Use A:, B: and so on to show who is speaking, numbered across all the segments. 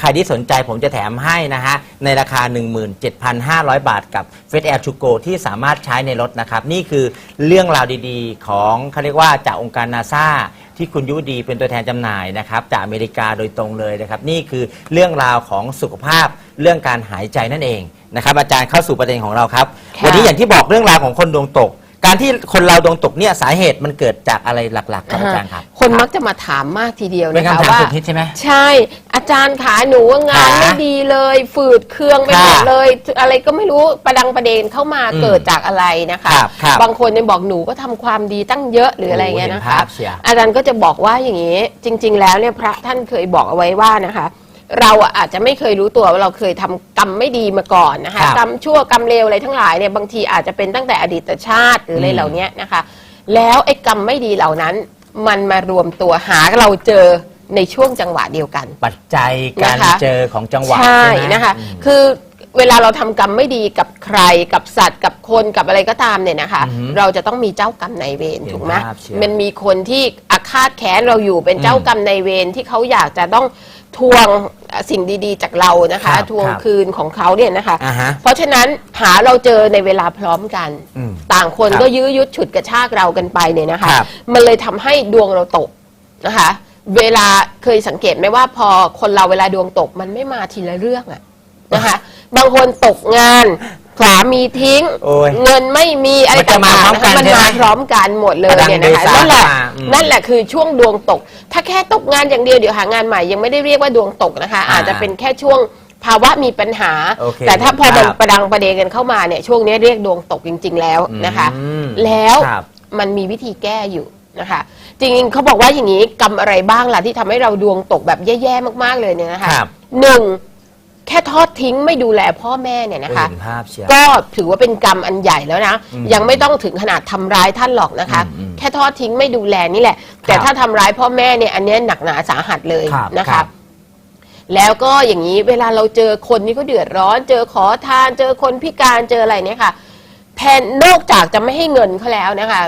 A: ใครที่สนใจผมจะแถมให้นะฮะ ในราคา 17,500 บาทกับ f e t Air to Go ที่สามารถใช้ในรถนะครับ นี่คือเรื่องราวดีๆ ของเขาเรียกว่าจากองค์การนาซาที่คุณยุวดีเป็นตัวแทนจำหน่ายนะครับจากอเมริกาโดยตรงเลยนะครับ นี่คือเรื่องราวของสุขภาพเรื่องการหายใจนั่นเองนะครับ อาจารย์เข้าสู่ประเด็นของเราครับ
B: ค่ะ
A: วันนี้อย่างที่บอกเรื่องราวของคนดวงตก การที่คนเราดวงตกเนี่ยสาเหตุมันเกิดจากอะไรหลักๆครับอาจารย์ครับ
B: คนมักจะมาถามมากทีเดียว
A: เป็น
B: นะ
A: การ
B: คะ
A: ถาม
B: ว่า
A: สุดฮิตใช่ไหม
B: ใช่อา จารย์ขาหนูว่างาน
A: ขา
B: ไม่ดีเลย ฝืดเคืองไปหมด
A: ค่ะ
B: เลย อะไรก็ไม่รู้ประดังประเด็นเข้ามา
A: อืม
B: เกิดจากอะไรนะคะ
A: ครับครับ
B: งคนเนี่ยบอกหนูก็ทำความดีตั้งเยอะหรืออะไรเงี้ยนะ
A: โอ้เห็น
B: คะ
A: ภาพเชียร์
B: อาจารย์ก็จะบอกว่าอย่างนี้ จริง ๆ แล้วเนี่ยพระท่านเคยบอกเอาไว้ว่านะคะ เราอะอาจจะไม่เคยรู้ตัวว่าเราเคยทำกรรมไม่ดีมาก่อนนะคะ
A: ครับ
B: กรรมชั่วกรรมเลวอะไรทั้งหลายเนี่ยบางทีอาจจะเป็นตั้งแต่อดีตชาติหรืออะไร
A: อืม
B: เหล่านี้นะคะ แล้วไอ้กรรมไม่ดีเหล่านั้น มันมารวมตัวหาเราเจอ ในช่วงจังหวะเดียวกัน
A: ปัจจัยการ
B: นะคะ
A: เจอของจังหวะ
B: ใช่
A: ไหม
B: นะคะ
A: อืม
B: คือเวลาเราทำกรรมไม่ดีกับใครกับสัตว์กับคนกับอะไรก็ตามเนี่ยนะคะ
A: อือหือ
B: เราจะต้องมีเจ้ากรรมนายเวร
A: เห็น
B: ถูกไหม
A: ภาพเชียว
B: มันมีคนที่อาฆาตแค้นเราอยู่เป็น
A: อืม
B: เจ้ากรรมนายเวรที่เขาอยากจะต้องทวงสิ่งดีๆ จากเรานะ
A: ครั
B: คะ
A: บ
B: ทวง
A: ครับ
B: คืนของเขาเนี่ยนะคะ
A: อ่าฮะ
B: เพราะฉะนั้นหาเราเจอในเวลาพร้อมกัน
A: อืม
B: ต่างคน
A: ครับ
B: ก็ยื้อยุดฉุดกระชากเรากันไปเนี่ยนะคะ
A: ครับ
B: มันเลยทำให้ดวงเราตกนะคะ เวลาเคยสังเกตไหมว่าพอคนเราเวลาดวงตกมันไม่มาทีละเรื่องอะนะคะ บางคนตกงานสามีทิ้ง
A: โอ้ย
B: เงินไม่มีอะไร
A: มันจะมา
B: ต่างๆนะคะ
A: พร้อมกัน
B: มัน
A: ใช่ไหม
B: มาพร้อมกันหมดเลยเนี่ยนะคะ
A: พลังเดชะ
B: นั่นแหละ
A: มาอืม
B: นั่นแหละคือช่วงดวงตก ถ้าแค่ตกงานอย่างเดียวเดี๋ยวหางานใหม่ยังไม่ได้เรียกว่าดวงตกนะคะ
A: อ่า
B: อาจจะเป็นแค่ช่วงภาวะมีปัญหา
A: โอเค
B: แต่ถ้าพอมัน
A: ครับ
B: ประดังประเดกันเข้ามาเนี่ยช่วงนี้เรียกดวงตกจริง ๆ แล้วนะคะ
A: อืม
B: แล้ว
A: ครับ
B: มันมีวิธีแก้อยู่นะคะ จริงๆเขาบอกว่าอย่างนี้กรรมอะไรบ้างล่ะที่ทำให้เราดวงตกแบบแย่ๆมากๆเลยเนี่ยนะคะ
A: ครับ
B: หนึ่งแค่ทอดทิ้งไม่ดูแลพ่อแม่เนี่ยนะคะ
A: เห็นภาพเชียว
B: ก็ถือว่าเป็นกรรมอันใหญ่แล้วนะ
A: อืม
B: ยังไม่ต้องถึงขนาดทำร้ายท่านหรอกนะคะ
A: อืมอืม
B: แค่ทอดทิ้งไม่ดูแลนี่แหละ แต่
A: ครับ
B: ถ้าทำร้ายพ่อแม่เนี่ยอันเนี้ยหนักหนาสาหัสเลย
A: ครับ
B: นะ
A: ครั
B: คะ
A: บ
B: แล้วก็อย่างนี้เวลาเราเจอคนที่เขาเดือดร้อน เจอขอทาน เจอคนพิการเจออะไรเนี่ยค่ะแทนนอกจากจะไม่ให้เงินเขาแล้วนะคะ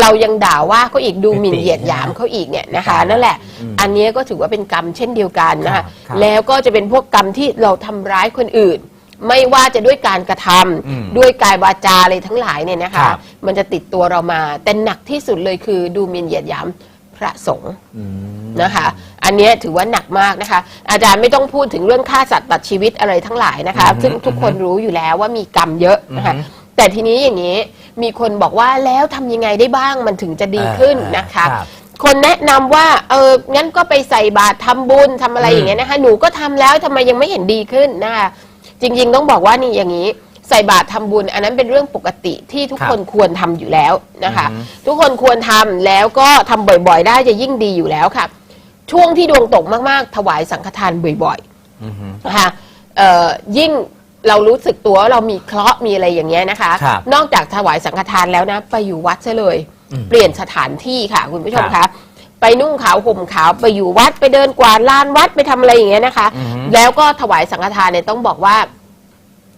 B: เรายังด่าว่าเขาอีกดูหมิ่นเหยียดหยามเขาอีกเนี่ยนะคะ นั่นแหละ
A: อืม
B: อันเนี้ยก็ถือว่าเป็นกรรมเช่นเดียวกันนะ
A: ครั
B: คะ
A: บครับ
B: แล้วก็จะเป็นพวกกรรมที่เราทำร้ายคนอื่น ไม่ว่าจะด้วยการกระทำ
A: อืม
B: ด้วยกายวาจาอะไรทั้งหลายเนี่ยนะคะ
A: ครับ
B: มันจะติดตัวเรามา แต่หนักที่สุดเลยคือดูหมิ่นเหยียดหยามพระสงฆ์
A: อืม
B: นะคะ อันเนี้ยถือว่าหนักมากนะคะ อาจารย์ไม่ต้องพูดถึงเรื่องฆ่าสัตว์ตัดชีวิตอะไรทั้งหลายนะคะ
A: อือฮึ
B: ซึ่งทุกคนรู้อยู่แล้วว่ามีกรรมเยอะนะคะ
A: อือฮึ
B: แต่ทีนี้อย่างนี้ มีคนบอกว่าแล้วทำยังไงได้บ้างมันถึงจะดีขึ้นนะคะ
A: ครับ
B: คนแนะนำว่าเอองั้นก็ไปใส่บาตรทำบุญทำอะไร
A: อืม
B: อย่างเงี้ยนะคะหนูก็ทำแล้วทำไมยังไม่เห็นดีขึ้นนะคะจริงๆต้องบอกว่านี่อย่างนี้ ใส่บาตรทำบุญ อันนั้นเป็นเรื่องปกติที่ทุก
A: ครับ
B: คนควรทำอยู่แล้วนะคะ
A: อือฮึ
B: ทุกคนควรทำแล้วก็ทำบ่อยๆ ได้จะยิ่งดีอยู่แล้วค่ะ ช่วงที่ดวงตกมากๆ ถวายสังฆทานบ่อย
A: อือฮึ
B: ๆนะคะเอ่อยิ่ง เรารู้สึกตัวว่าเรามีเคราะห์มีอะไรอย่างเงี้ยนะคะ
A: ครับ
B: นอกจากถวายสังฆทานแล้วนะ ไปอยู่วัดซะเลย
A: อืม
B: เปลี่ยนสถานที่ค่ะ คุณผู้ชม
A: ครั
B: คะ
A: บ
B: ไปนุ่งขาวห่มขาวไปอยู่วัดไปเดินกวาดลานวัดไปทำอะไรอย่างเงี้ยนะคะ
A: อือฮึ
B: แล้วก็ถวายสังฆทานเนี่ยต้องบอกว่า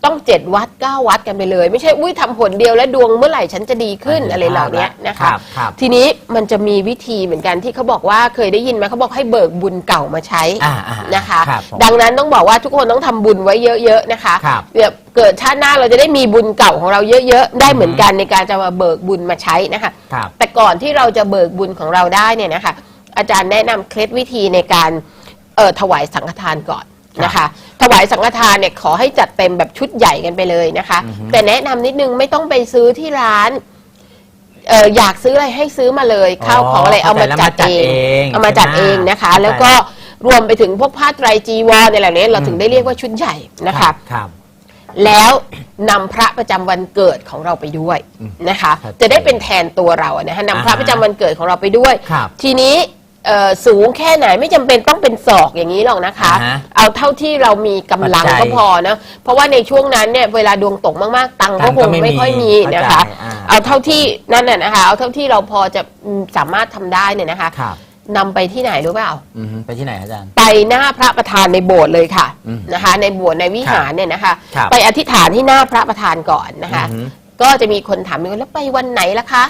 B: ต้องเจ็ดวัดเก้าวัดกันไปเลย ไม่ใช่อุ้ยทำผลเดียวแล้วดวงเมื่อไหร่ฉันจะดีขึ้นอะไรเหล่านี้นะ
A: ครั
B: คะ
A: บครับ
B: ทีนี้มันจะมีวิธีเหมือนกันที่เขาบอกว่าเคยได้ยินไหมเขาบอกให้เบิกบุญเก่ามาใช้
A: อ่าอ่า
B: นะคะ
A: ครับผม
B: ดังนั้นต้องบอกว่าทุกคนต้องทำบุญไว้เยอะ ๆ นะคะ
A: ครับ
B: เดี๋ยวเกิดชาติหน้าเราจะได้มีบุญเก่าของเราเยอะ ๆ ได้เหมือนกันในการจะมาเบิกบุญมาใช้นะคะ
A: ครับ
B: แต่ก่อนที่เราจะเบิกบุญของเราได้เนี่ยนะคะอาจารย์แนะนำเคล็ดวิธีในการเอ่อถวายสังฆทานก่อน นะคะ ถวายสังฆทานเนี่ยขอให้จัดเต็มแบบชุดใหญ่กันไปเลยนะคะ
A: อือฮึ
B: แต่แนะนำนิดนึงไม่ต้องไปซื้อที่ร้านเอออยากซื้ออะไรให้ซื้อมาเลยข้าวของอะไรเอามาจัดเอง เอามาจัดเองนะคะแล้วก็รวมไปถึงพวกผ้าไตรจีวรในเหล่านี้เราถึงได้เรียกว่าชุดใหญ่นะคะ
A: ครับ
B: แล้วนำพระประจำวันเกิดของเราไปด้วยนะคะ
A: ชัดเจน
B: จะได้เป็นแทนตัวเราอะนะคะนำพระ
A: อ่าฮะ
B: ประจำวันเกิดของเราไปด้วย
A: ครับ
B: ทีนี้ เอ่อสูงแค่ไหนไม่จำเป็นต้องเป็นศอกอย่างนี้หรอกนะคะ
A: อ่าฮะ
B: เอาเท่าที่เรามีกำลัง
A: ปัจจัย
B: ก็พอนะ เพราะว่าในช่วงนั้นเนี่ยเวลาดวงตกมากๆ ตังค์
A: ตั
B: ก็
A: งค์
B: ค
A: ก็
B: ง
A: ไม่
B: ไม่ค่อย
A: มี
B: มีนะคะ
A: เข้าใจอ่า
B: เอาเท่าที่นั่นน่ะนะคะ เอาเท่าที่เราพอจะอืมสามารถทำได้เนี่ยนะคะ
A: ครับ
B: นำไปที่ไหนรู้เปล่า
A: อือฮึไปที่ไหนอาจารย์
B: ไปหน้าพระประธานในโบสถ์เลยค่ะ
A: อืม
B: นะคะ ในโบสถ์ในวิหารเนี่ยนะคะ
A: ครับ
B: ไปอธิษฐานที่หน้าพระประธานก่อนนะคะ
A: อือฮึ
B: ก็จะมีคนถามว่าแล้วไปวันไหนล่ะคะ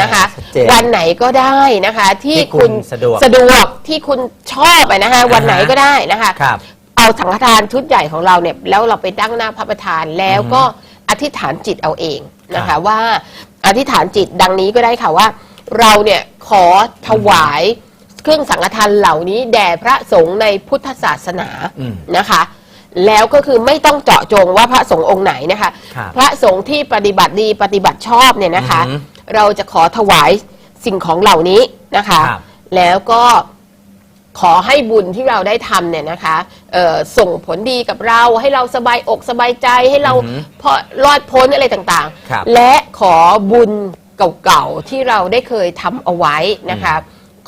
B: นะคะ
A: ชัดเจน
B: วันไหนก็ได้นะคะ ที่
A: ที่คุ
B: คุณ
A: ณสะดวก
B: สะดวกที่คุณชอบอะนะคะ วันไหนก็ได้นะคะ
A: ครับ
B: เอสังฆทานชุดใหญ่ของเราเนี่ยแล้วเราไปตั้งหน้าพระประธานแล้วก็อธิษฐานจิตเอาเองนะ
A: ครั
B: คะ
A: บ
B: ว่าอธิษฐานจิตดังนี้ก็ได้ค่ะว่า เราเนี่ยขอถวายเครื่องสังฆทานเหล่านี้แด่พระสงฆ์ในพุทธศาสนา
A: อืม
B: นะคะ แล้วก็คือไม่ต้องเจาะจงว่าพระสงฆ์องค์ไหนนะคะ
A: ครับ
B: พระสงฆ์ที่ปฏิบัติดีปฏิบัติชอบเนี่ยนะคะ
A: อือหือ
B: เราจะขอถวายสิ่งของเหล่านี้นะคะ
A: ครับ
B: แล้วก็ขอให้บุญที่เราได้ทำเนี่ยนะคะเอ่อส่งผลดีกับเราให้เราสบายอกสบายใจให้เรา
A: อือหือ
B: พอรอดพ้นอะไรต่าง
A: ครับ
B: ๆ และขอบุญเก่าๆที่เราได้เคยทำเอาไว้นะคะ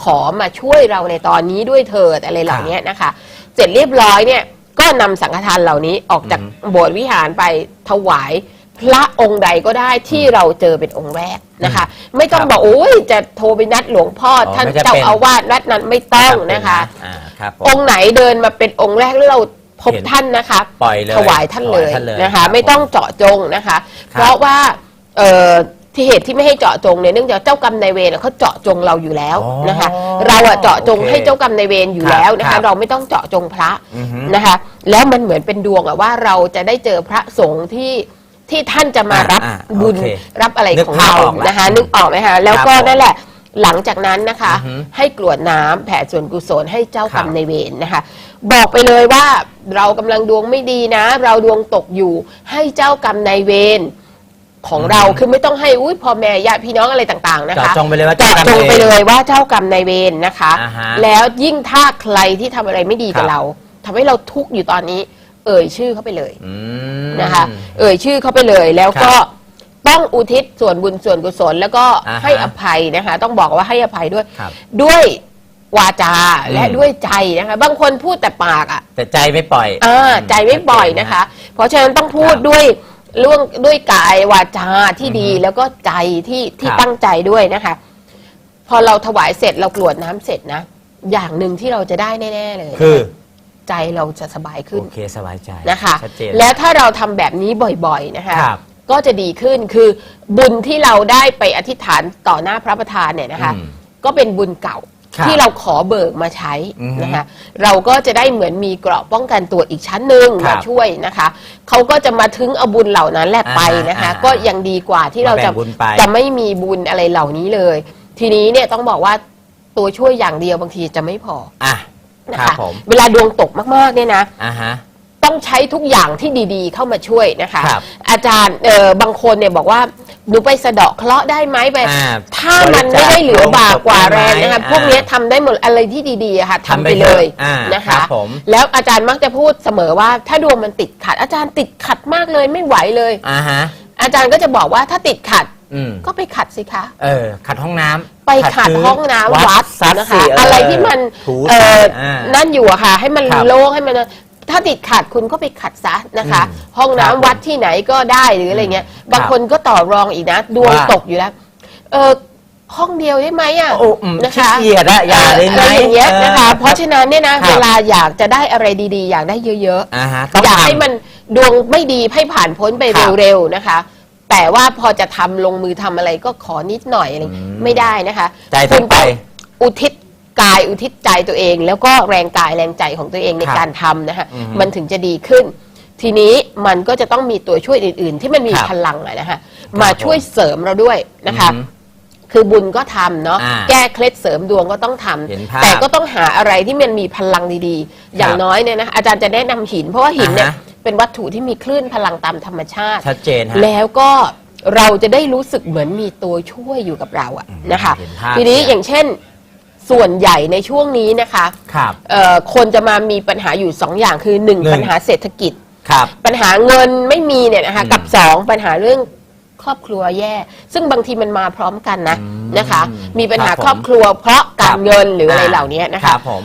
B: ขอมาช่วยเราในตอนนี้ด้วยเถิดอะไรเหล่านี้นะคะ เสร็จเรียบร้อยเนี่ย ก็นำสังฆทานเหล่านี้ออกจากโบสถ์วิหารไปถวาย พระองค์ใดก็ได้ที่เราเจอเป็นองค์แรกนะคะ ไม่ต้อง
A: ครับ
B: บอกโอ้ยจะโทรไปนัดหลวงพ่อ
A: อ๋อ
B: ท่าน
A: ไม่จำเป็น
B: เจ้าอาวาสนัดนั้นไม่ต้องนะคะ
A: อ่าครับผม
B: องค์ไหนเดินมาเป็นองค์แรกแล้วเราพบ
A: เห็น
B: ท่านนะคะ
A: ปล่อยเลย
B: ถวายท่านเลย
A: ถวายท่านเลย
B: นะคะ
A: ครับ
B: ไม่ต้องเจาะจงนะคะ
A: ครับ
B: เพราะว่าเอ่อ ที่เหตุที่ไม่ให้เจาะจงเนี่ยเนื่องจากเจ้ากรรมนายเวรเขาเจาะจงเราอยู่แล้ว
A: อ๋อ
B: นะคะเราอะเจาะจง
A: โอเค
B: ให้เจ้ากรรมนายเวรอยู่
A: ครับ
B: แล้วนะ
A: ครั
B: คะ
A: บ
B: เราไม่ต้องเจาะจงพระ
A: อือฮึ
B: นะคะ แล้วมันเหมือนเป็นดวงอะว่าเราจะได้เจอพระสงฆ์ที่ที่ท่านจะมารับ
A: อ่าอ่า
B: บุญ
A: โอเค
B: รับอะไร
A: นึก
B: ของ
A: ภาพ
B: เรา
A: ออกแล้ว
B: นะคะ นึกออกไหมคะแล้วก็
A: ครับผม
B: นั่นแหละ หลังจากนั้นนะคะ
A: อือฮึ
B: ให้กรวดน้ำแผ่ส่วนกุศลให้เจ้ากรรม
A: ครับ
B: ในายเวรนะคะ บอกไปเลยว่าเรากำลังดวงไม่ดีนะ เราดวงตกอยู่ให้เจ้ากรรมนายเวร ของเราคือไม่ต้องให้อุ้ยพ่อแม่ญาติพี่น้องอะไรต่างๆนะคะ
A: เจาะจงไปเลยว่า
B: เจาะจงไป
A: เจ้ากรรมนายเวร
B: เลยว่าเจ้ากรรมนายเวรนะคะ
A: อ่าฮะ
B: แล้วยิ่งถ้าใครที่ทำอะไรไม่ดีกับ
A: ครับ
B: เราทำให้เราทุกข์อยู่ตอนนี้ เอ่ยชื่อเขาไปเลย
A: อืม
B: นะคะ เอ่ยชื่อเขาไปเลยแล้วก็
A: ครับ
B: ต้องอุทิศส่วนบุญส่วนกุศล แล้วก็
A: อ่าฮะ
B: ให้อภัยนะคะ ต้องบอกว่าให้อภัยด้วย
A: ครับ
B: ด้วยวาจาและ
A: อืม
B: ด้วยใจนะคะ บางคนพูดแต่ปากอะ
A: แต่ใจไม่ปล่อย
B: อ่าใจไม่ปล่อยนะคะ เพราะฉะนั้นต้องพูด
A: ครับ
B: ด้วย ล่วงด้วยกายวาจาที่ดี
A: อือฮึ
B: แล้วก็ใจที่ที่
A: ครับ
B: ตั้งใจด้วยนะคะ พอเราถวายเสร็จเรากรวดน้ำเสร็จนะ อย่างหนึ่งที่เราจะได้แน่ ๆ เลย
A: คือ
B: ใจเราจะสบายขึ้น
A: โอเคสบายใจ
B: นะคะ
A: ชัดเจน
B: แล้วถ้าเราทำแบบนี้บ่อยๆนะคะ
A: ครับ
B: ก็จะดีขึ้นคือบุญที่เราได้ไปอธิษฐานต่อหน้าพระประธานเนี่ยนะคะ
A: อืม
B: ก็เป็นบุญเก่า
A: ครับ
B: ที่เราขอเบิกมาใช้
A: อือฮึ
B: นะคะเราก็จะได้เหมือนมีเกราะป้องกันตัวอีกชั้นหนึ่ง
A: ครั
B: มา
A: บ
B: ช่วยนะคะเขาก็จะมาถึงเอาบุญเหล่านั้นแหละไปนะคะ
A: อ่า
B: ก็ยังดีกว่าที่เราจะ
A: มาแบ่งบุญไป
B: จะไม่มีบุญอะไรเหล่านี้เลย ทีนี้เนี่ยต้องบอกว่าตัวช่วยอย่างเดียวบางทีจะไม่พอ
A: อะ
B: นะครับคะ
A: ผม
B: เวลาดวงตกมากๆเนี่ยนะ
A: อ่าฮะ
B: ต้องใช้ทุกอย่างที่ดีๆ เข้ามาช่วยนะคะ
A: ครับ
B: อาจารย์เออบางคนเนี่ยบอกว่า หนูไปสะเดาะเคราะห์ได้ไหมไป
A: อ่า
B: ถ้ามันไม่ได้เหลือบากกว่าแรงนะคะ
A: อ่า
B: พวกเนี้ยทำได้หมดอะไรที่ดีๆอะค่ะทำไปเลย
A: อ่า
B: นะ
A: ครั
B: คะ
A: บผม
B: แล้วอาจารย์มักจะพูดเสมอว่า ถ้าดวงมันติดขัด อาจารย์ติดขัดมากเลยไม่ไหวเลย
A: อ่าฮะ
B: อาจารย์ก็จะบอกว่าถ้าติดขัด
A: อืม
B: ก็ไปขัดสิคะ
A: เออ ขัดห้องน้ำ
B: ไปขัด
A: พื้
B: ห้องน้ำวัด
A: ซัด
B: นะ
A: สิ
B: คะ
A: เอะ
B: ไรที่มัน
A: ถู
B: เออ
A: อ่า
B: นั่นอยู่อะค่ะ ให้มัน
A: ครับ
B: โล่งให้มัน ถ้าติดขัดคุณก็ไปขัดซะนะคะ
A: อืม
B: ห้อง
A: ครับ
B: น้ำวัดที่ไหนก็ได้หรืออะไรเงี้ย บาง
A: ครับ
B: คนก็ต่อรองอีกนะ ดวง
A: ว่า
B: ตกอยู่แล้ว เออห้องเดียวได้ไหมอะ
A: โอ้อืม
B: นะคะ
A: ขี้เกียจอะอย่าเลยไหม
B: อะไรอย่างเงี้ยนะคะ
A: ออ
B: เพราะฉะนั้นเนี่ยนะ
A: ครับ
B: เวลาอยากจะได้อะไรดีๆ อยากได้เยอะ
A: อ่าฮะ
B: ๆอยากให้
A: ทำ
B: มันดวงไม่ดีให้ผ่านพ้นไป
A: ครับ
B: เร็วๆนะคะ แต่ว่าพอจะทำลงมือทำอะไรก็ขอนิดหน่อยอะไร
A: อืม
B: ไม่ได้นะคะ
A: ใจต้อง
B: คุณ
A: ไป
B: อุทิศ กายอุทิศใจตัวเอง แล้วก็แรงกายแรงใจของตัวเองใน
A: ครับ
B: การทำนะคะ
A: อือฮึ
B: มันถึงจะดีขึ้น ทีนี้มันก็จะต้องมีตัวช่วยอื่น ๆ ที่มันมี
A: ครับ
B: พลังอะนะคะมาช่วยเสริมเราด้วยนะคะ
A: อืม
B: คือบุญก็ทำเนาะ
A: อ่า
B: แก้เคล็ดเสริมดวงก็ต้องทำ
A: เห็นภาพ
B: แต่ก็ต้องหาอะไรที่มันมีพลังดีๆ อย่างน้อยเนี่ยนะอาจารย์จะแนะนำหิน เพราะว่าหินเนี่ย
A: อ่าฮะ
B: เป็นวัตถุที่มีคลื่นพลังตามธรรมชาติ
A: ชัดเจนฮะ
B: แล้วก็เราจะได้รู้สึกเหมือนมีตัวช่วยอยู่กับเราอะนะคะ
A: เห็นภาพ
B: ทีนี้
A: เนี่ย
B: อย่างเช่น ส่วนใหญ่ในช่วงนี้นะคะ
A: ครับ
B: เอ่อคนจะมามีปัญหาอยู่สองอย่างคือหนึ่ง
A: หนึ่ง
B: ปัญหาเศรษฐกิจ
A: ครับ
B: ปัญหาเงินไม่มีเนี่ยนะคะ
A: อืม
B: กับสองปัญหาเรื่องครอบครัวแย่ ซึ่งบางทีมันมาพร้อมกันนะ
A: อืม
B: นะคะ มีปัญหา
A: ครับผม
B: ครอบครัวเพราะกา
A: ค
B: ร
A: รับ
B: เงินหรืออะไรเหล่านี้นะ
A: ค
B: คะ
A: รับผม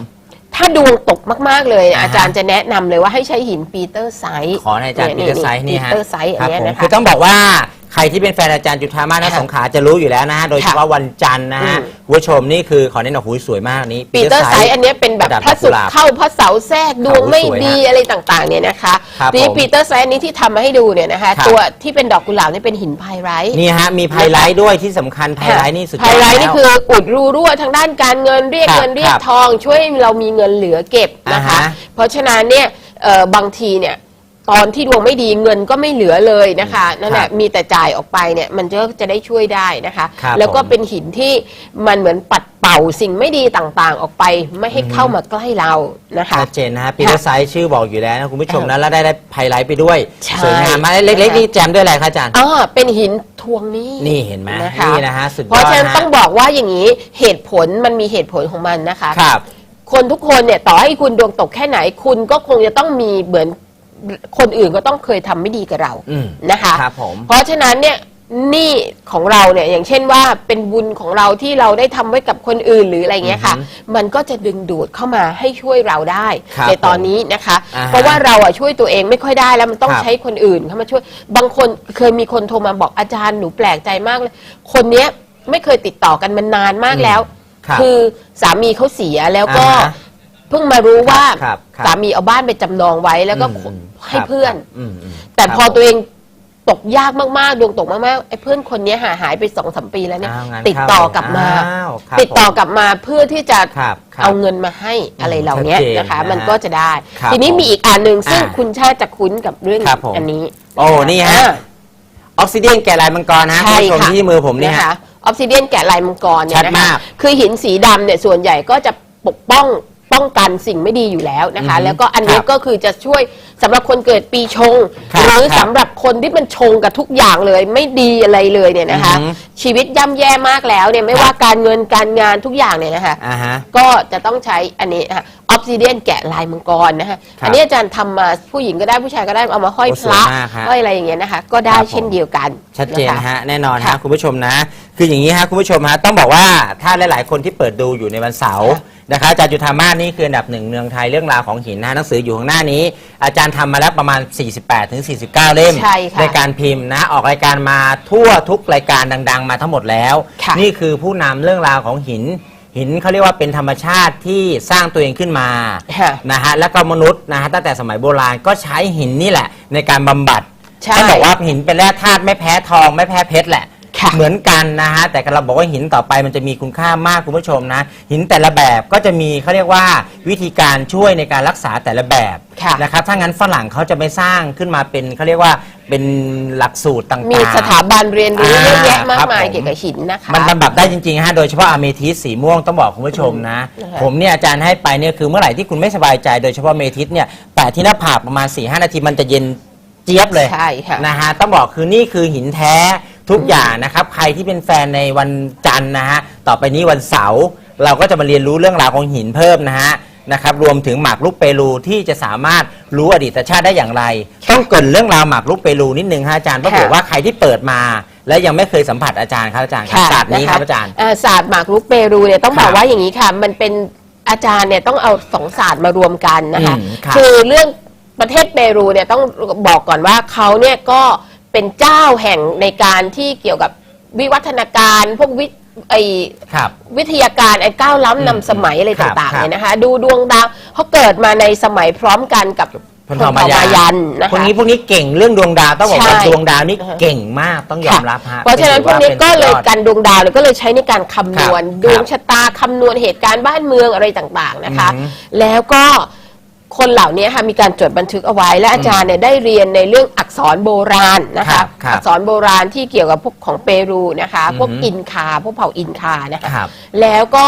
B: ถ้าดวงตกมากๆเลย
A: อ่าฮะ
B: อาจารย์จะแนะนำเลยว่าให้ใช้หินปีเตอร์ไซส์
A: ขอในอาจารย์ปีเตอร์ไซส์นี่ฮะ
B: ปีเตอร์ไซส์อันเนี้ย
A: ครับผม
B: นะคะ
A: คือต้องบอกว่าใค รที่เป็นแฟนอาจารย์จุธามาศน
B: ค่ะ
A: สงขลาจะรู้อยู่แล้วนะฮะ โดยเฉพาะวันจันทร์นะฮะ
B: อืม
A: คุณผู้ชมนี่คือขอแนะนำหูยสวยมากนี้
B: ปีเตอร์ไซส์อันเนี้ยเป็นแบบ
A: ระดับ
B: พระศุก
A: กุห
B: ร์
A: ลาบ
B: เข้าพระเสาร์แทรกดวงไม่
A: สวย
B: ดี
A: ฮะ
B: อะไรต่างๆเนี่ยนะคะ
A: ครับ
B: นี่
A: ผม
B: ปีเตอร์ไซส์อันนี้ที่ทำมาให้ดูเนี่ยนะคะ
A: ครับ
B: ตัวที่เป็นดอกกุหลาบนี่เป็นหินไพไรท์
A: นี่ฮะมีไพไลท์ด้วยที่สำคัญไพไลท์นี่สุดยอด
B: ไฮไลท์นี่
A: แล้ว
B: คืออุดรูรั่วทางด้านการเงินเรียก
A: ครับ
B: เงินเรีย
A: ค
B: ก
A: รับ
B: ทอง ช่วยให้เรามีเงินเหลือเก็บนะคะ
A: อ่าฮะ
B: เพราะฉะนั้นเนี่ยเอ่อบางทีเนี่ย ตอนที่ดวงไม่ดีเงินก็ไม่เหลือเลยนะคะนั่นแหละ
A: ครับ
B: มีแต่จ่ายออกไปเนี่ยมันก็จะได้ช่วยได้นะคะ
A: ครับ
B: แล้วก็
A: ผม
B: เป็นหินที่มันเหมือนปัดเป่าสิ่งไม่ดีต่างๆ ออกไปไม่ให้เข้ามาใกล้เรานะคะ
A: ชัดเจนนะฮะปีเตอร์ไซส์ชื่อบอกอยู่แล้วนะคุณผู้ชม
B: เออ
A: นะแล้วได้ได้ไฮไลท์ไปด้วย
B: ใช่
A: สวยงามมากเล็กๆนี่แจมด้วยอะไรคะอาจารย์
B: อ่าเป็นหินทวงหนี้
A: นี่เห็นไหม
B: นะคะ
A: นี่นะฮะสุดยอด
B: เพราะฉะนั้น
A: ฮ
B: ต้องบอกว่าอย่างนี้เหตุผลมันมีเหตุผลของมันนะคะ
A: ครับ
B: คนทุกคนเนี่ยต่อให้คุณดวงตกแค่ไหนคุณก็คงจะต้องมีเหมือน คนอื่นก็ต้องเคยทำไม่ดีกับเรา
A: อืม
B: นะคะ
A: ครับผม
B: เพราะฉะนั้นเนี่ยหนี่ของเราเนี่ยอย่างเช่นว่าเป็นบุญของเราที่เราได้ทำไว้กับคนอื่นหรืออะไรเงี้ยค่ะ
A: อือฮึ
B: มันก็จะดึงดูดเข้ามาให้ช่วยเราได้
A: ครับ
B: ในตอนนี้นะคะ
A: อ่าฮะ
B: เพราะว่าเราอะช่วยตัวเองไม่ค่อยได้แล้วมันต้อง
A: ครับ
B: ใช้คนอื่นเข้ามาช่วยบางคนเคยมีคนโทรมาบอกอาจารย์หนูแปลกใจมากเลยคนเนี้ยไม่เคยติดต่อกันมานานมากแล้ว
A: ครับ
B: คือสามีเขาเสียแล้วก็
A: อ่าฮะ
B: เพิ่งมารู้ว่า
A: ครับครับ
B: สามีเอาบ้านไปจำนองไว้แล้วก็
A: อืม
B: ให้
A: ครับ
B: เพื่อน
A: อืมม
B: แต่
A: ครับ
B: พอตัวเองตกยากมากๆดวงตกมากๆไอ้เพื่อนคนเนี้ยหาหายไปสองสมปีแล้วเนี่ย
A: อ้าวงั้น
B: ติดต่อกลับมา
A: อ้าวครับ
B: ติดต่อกลับมาเพื่อที่จะ
A: ครับครับ
B: เอาเงินมาให้อะไรเหล่าเนี้ย
A: ชัดเจน
B: นะคะ
A: นะฮะ
B: มันก็จะได้
A: ครับ
B: ทีนี้
A: ผม
B: มีอีกอันหนึ่งซึ่ง
A: อ่า
B: คุณชาติจะคุ้นกับเรื่อง
A: ครับผม
B: อันนี้
A: โอ้นี่ฮะ
B: อ่า
A: ออกซิเดียนแก่ลายมังกรนะฮะคุณ
B: ใช่
A: ผู้ชม
B: ค่ะ
A: ที่มือผมเนี่ย
B: นะ
A: ฮะ
B: คะออฟซิเดียนแกะลายมังกรเนี่
A: ชั
B: ย
A: ด
B: นะ
A: มา
B: คะ
A: ก
B: คือหินสีดำเนี่ยส่วนใหญ่ก็จะปกป้อง ป้องกันสิ่งไม่ดีอยู่แล้วนะคะ
A: อือฮึ
B: แล้วก็อันนี้
A: ครับ
B: ก็คือจะช่วยสำหรับคนเกิดปีชง
A: ครับ
B: หรือ
A: ครับ
B: สำหรับคนที่มันชงกับทุกอย่างเลย ไม่ดีอะไรเลยเนี่ยนะคะ
A: อือฮึ
B: ชีวิตย่ำแย่มากแล้วเนี่ยไม่ว่าการเงินการงานทุกอย่างเนี่ยนะคะ
A: อ่าฮะ
B: ก็จะต้องใช้อันนี้ค่ะออฟซิเดียนแกะลายมังกรนะคะ
A: ครับ
B: อันนี้อาจารย์ทำมาผู้หญิงก็ได้ผู้ชายก็ได้เอามาห้อย
A: โอ้
B: พ
A: สวย
B: ระ
A: มากฮะ
B: ห้อยอะไรอย่างเงี้ยนะคะ ก็ได้
A: ครับผม
B: เช่นเดียวกัน
A: ชัดเจน
B: ค
A: นะฮะแน่นอนฮะ
B: ค่ะ
A: คุณผู้ชมนะ คืออย่างนี้ฮะคุณผู้ชมฮะต้องบอกว่าถ้าหลาย ๆ คนที่เปิดดูอยู่ในวันเสาร์
B: ค่ะ
A: นะคะอาจารย์จุธามาศนี่คืออันดับหนึ่งเมืองไทยเรื่องราวของหินนะฮะหนังสืออยู่ข้างหน้านี้ อาจารย์ทำมาแล้วประมาณ 48ถึง49 เล่ม
B: ใช่ค่ะ
A: การพิมพ์นะออกรายการมาทั่วทุกรายการดัง ๆ มาทั้งหมดแล้ว
B: ค่ะ
A: นี่คือผู้นำเรื่องราวของหิน หินเขาเรียกว่าเป็นธรรมชาติที่สร้างตัวเองขึ้นมา
B: ค่ะ
A: นะฮะแล้วก็มนุษย์นะฮะตั้งแต่สมัยโบราณก็ใช้หินนี่แหละในการบำบัด
B: ใช่
A: ต้องบอกว่าหินเป็นแร่ธาตุไม่แพ้ทองไม่แพ้เพชรแหละ
B: ค่ะ
A: เหมือนกันนะฮะแต่เราบอกว่าหินต่อไปมันจะมีคุณค่ามากคุณผู้ชมนะ หินแต่ละแบบก็จะมีเขาเรียกว่าวิธีการช่วยในการรักษาแต่ละแบบ
B: ค่ะ
A: นะครับถ้างั้นฝรั่งเขาจะไม่สร้างขึ้นมาเป็นเขาเรียกว่าเป็นหลักสูตรต่างๆ
B: มีสถาบันเรียนรู้เยอะแยะมาก
A: ครับ
B: มาย
A: ผม
B: เกี่ยวกับหินนะคะ
A: มันบำบัดได้จริงๆฮะโดยเฉพาะอะเมทิสสีม่วงต้องบอกคุณผู้ชมนะ
B: อืมนะคะ
A: ผมเนี่ยอาจารย์ให้ไปเนี่ยคือเมื่อไหร่ที่คุณไม่สบายใจ โดยเฉพาะเมทิสเนี่ยแตะที่หน้าผากประมาณ4ีหนาทีมันจะเย็นเจี๊ยบเลย
B: ใช่ค่ะ
A: นะฮะต้องบอกคือนี่คือหินแท้ ทุกอย่างนะครับ ใครที่เป็นแฟนในวันจันทร์นะฮะต่อไปนี้วันเสาร์เราก็จะมาเรียนรู้เรื่องราวของหินเพิ่มนะฮะนะครับรวมถึงหมากรุกเปรูที่จะสามารถรู้อดีตชาติได้อย่างไร ต้องเกรินเรื่องราวหมากรุกเปรูนิดนึงฮะอาจารย์เพราะ
B: ค่ะ
A: เผื่อว่าใครที่เปิดมา และยังไม่เคยสัมผัสอาจารย์ครับอาจารย์ครับศาสตร์นี้ครับอาจารย์
B: เศาสตร์หมากรุกเปรูเนี่ยต้อง
A: ครับ
B: บอกว่าอย่างนี้ค่ะ มันเป็นอาจารย์เนี่ยต้องเอาสองศาสตร์มารวมกันนะคะ
A: อืมครับ
B: อเรื่องประเทศเปรูเนี่ยต้องบอกก่อนว่าเขาเนี่ยก็ เป็นเจ้าแห่งในการที่เกี่ยวกับวิวัฒนาการพวกวิไอ
A: ครับ
B: วิทยาการไอ้ก้าวล้ำ
A: อืม
B: นำสมัยอะไร
A: ครับ
B: ต่างๆ
A: ครับ
B: เนี่ยนะคะ ดูดวงดาวเขาเกิดมาในสมัยพร้อมกันกับ
A: พลทองมา
B: พลท
A: ยัน
B: นะคะ
A: พวกนี้พวกนี้เก่งเรื่องดวงดาวต้องบอกว่า
B: ใช่
A: ดวงดาวนี่
B: อ่าฮะ
A: เก่งมากต้องยอมรับฮะ
B: เพราะฉะนั้นพวกนี้ก็เลยกันดวงดาวเนี่ยก็เลยใช้ในการคำนวณ
A: ครับ
B: ดวงชะตาคำนวณเหตุการณ์บ้านเมืองอะไรต่างๆนะคะ
A: อือฮึ
B: แล้วก็ คนเหล่านี้ค่ะมีการจดบันทึกเอาไว้ และอาจารย์เนี่ยได้เรียนในเรื่องอักษรโบราณนะ
A: ครั
B: คะ
A: บครับ
B: อักษรโบราณที่เกี่ยวกับพวกของเปรูนะคะ พวก
A: อือฮึ
B: อินคา พวกเผ่าอินคานะคะ
A: ครับ
B: แล้วก็